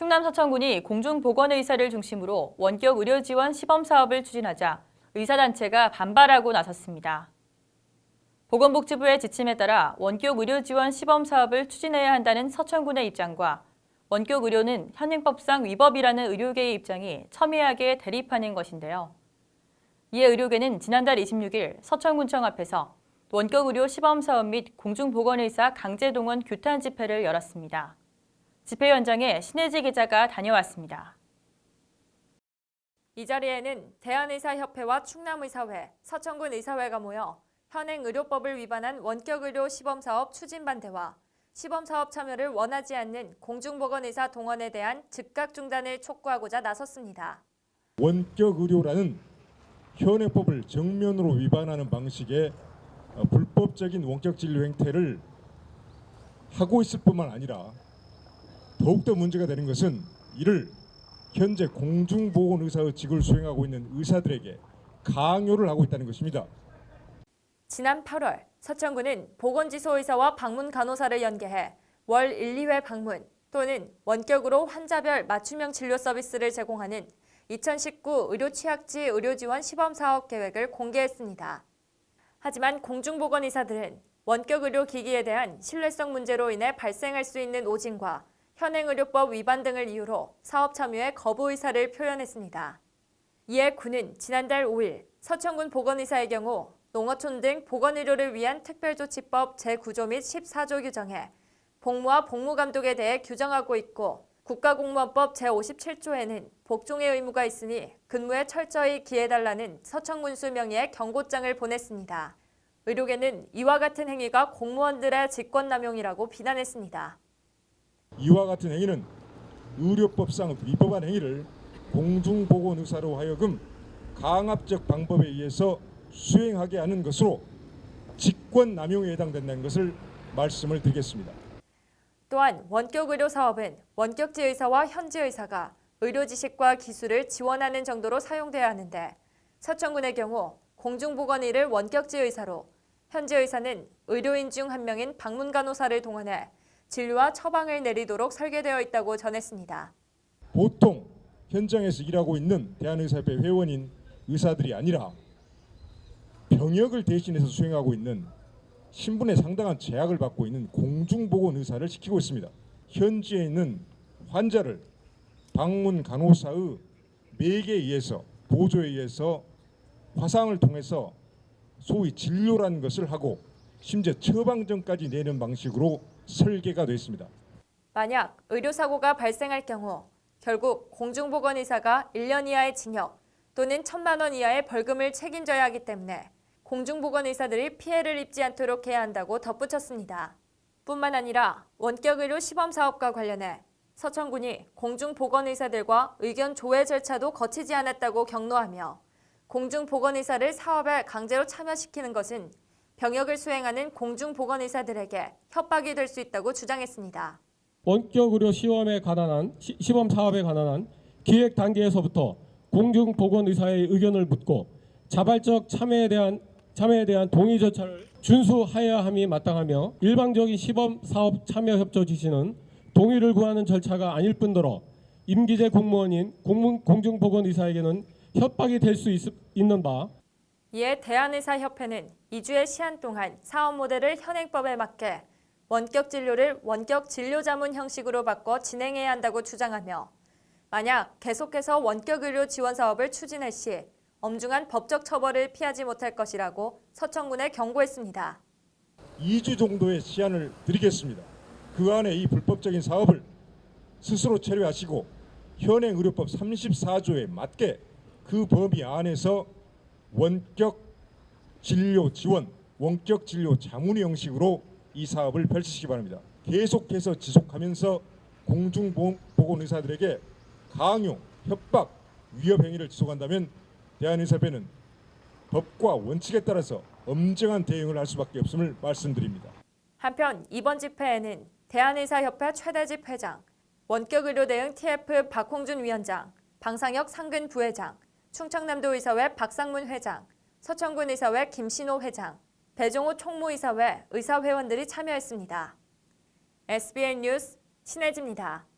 충남 서천군이 공중보건의사를 중심으로 원격 의료 지원 시범 사업을 추진하자 의사단체가 반발하고 나섰습니다. 보건복지부의 지침에 따라 원격 의료 지원 시범 사업을 추진해야 한다는 서천군의 입장과 원격 의료는 현행법상 위법이라는 의료계의 입장이 첨예하게 대립하는 것인데요. 이에 의료계는 지난달 26일 서천군청 앞에서 원격 의료 시범 사업 및 공중보건의사 강제 동원 규탄 집회를 열었습니다. 집회 현장에 신혜지 기자가 다녀왔습니다. 이 자리에는 대한의사협회와 충남의사회, 서천군 의사회가 모여 현행 의료법을 위반한 원격의료 시범사업 추진 반대와 시범사업 참여를 원하지 않는 공중보건의사 동원에 대한 즉각 중단을 촉구하고자 나섰습니다. 원격 의료라는 현행법을 정면으로 위반하는 방식의 어, 불법적인 원격 진료 행태를 하고 있을 뿐만 아니라 더욱더 문제가 되는 것은 이를 현재 공중보건의사의 직을 수행하고 있는 의사들에게 강요를 하고 있다는 것입니다. 지난 8월 서천군은 보건지소 의사와 방문 간호사를 연계해 월 1, 2회 방문 또는 원격으로 환자별 맞춤형 진료 서비스를 제공하는 2019 의료취약지 의료지원 시범사업 계획을 공개했습니다. 하지만 공중보건의사들은 원격 의료 기기에 대한 신뢰성 문제로 인해 발생할 수 있는 오진과 현행의료법 위반 등을 이유로 사업 참여에 거부 의사를 표현했습니다. 이에 군은 지난달 5일 서천군 보건의사의 경우 농어촌 등 보건의료를 위한 특별조치법 제9조 및 14조 규정에 복무와 복무감독에 대해 규정하고 있고 국가공무원법 제57조에는 복종의 의무가 있으니 근무에 철저히 기해달라는 서천군수 명의의 경고장을 보냈습니다. 의료계는 이와 같은 행위가 공무원들의 직권남용이라고 비난했습니다. 이와 같은 행위는 의료법상 위법한 행위를 공중보건 의사로 하여금 강압적 방법에 의해서 수행하게 하는 것으로 직권 남용에 해당된다는 것을 말씀을 드리겠습니다. 또한 원격 의료 사업은 원격지 의사와 현지 의사가 의료 지식과 기술을 지원하는 정도로 사용돼야 하는데 서천군의 경우 공중보건의를 원격지 의사로 현지 의사는 의료인 중 한 명인 방문 간호사를 동원해 진료와 처방을 내리도록 설계되어 있다고 전했습니다. 보통 현장에서 일하고 있는 대한의사협회 회원인 의사들이 아니라 병역을 대신해서 수행하고 있는 신분에 상당한 제약을 받고 있는 공중보건 의사를 시키고 있습니다. 현지에 있는 환자를 방문 간호사의 매개에 의해서 보조에 의해서 화상을 통해서 소위 진료라는 것을 하고 심지어 처방전까지 내는 방식으로 설계가 되어 있습니다. 만약 의료사고가 발생할 경우 결국 공중보건의사가 1년 이하의 징역 또는 1천만 원 이하의 벌금을 책임져야 하기 때문에 공중보건의사들이 피해를 입지 않도록 해야 한다고 덧붙였습니다. 뿐만 아니라 원격의료 시범사업과 관련해 서천군이 공중보건의사들과 의견 조회 절차도 거치지 않았다고 경로하며 공중보건의사를 사업에 강제로 참여시키는 것은 병역을 수행하는 공중보건의사들에게 협박이 될 수 있다고 주장했습니다. 원격 의료 시험에 관한 시, 시범 사업에 관한 기획 단계에서부터 공중 보건 의사의 의견을 묻고 자발적 참여에 대한 참여에 대한 동의 절차를 준수하여야 함이 마땅하며 일방적인 시범 사업 참여 협조 지시는 동의를 구하는 절차가 아닐 뿐더러 임기제 공무원인 공문, 공중 보건 의사에게는 협박이 될 수 있는 바 이에 대한의사협회는 2주의 시한 동안 사업 모델을 현행법에 맞게 원격 진료를 원격 진료 자문 형식으로 바꿔 진행해야 한다고 주장하며 만약 계속해서 원격 의료 지원 사업을 추진할 시 엄중한 법적 처벌을 피하지 못할 것이라고 서천군에 경고했습니다. 2주 정도의 시한을 드리겠습니다. 그 안에 이 불법적인 사업을 스스로 처리하시고 현행 의료법 34조에 맞게 그 범위 안에서 원격 진료 지원, 원격 진료 자문위 형식으로 이 사업을 펼치시기 바랍니다. 계속해서 지속하면서 공중보건 의사들에게 강요, 협박, 위협 행위를 지속한다면 대한의사협회는 법과 원칙에 따라서 엄정한 대응을 할 수밖에 없음을 말씀드립니다. 한편 이번 집회에는 대한의사협회 최대 집 회장, 원격의료 대응 TF 박홍준 위원장, 방상혁 상근 부회장, 충청남도 의사회 박상문 회장, 서천군 의사회 김신호 회장, 배종호 총무이사회 의사회원들이 참여했습니다. SBN 뉴스 신혜지입니다.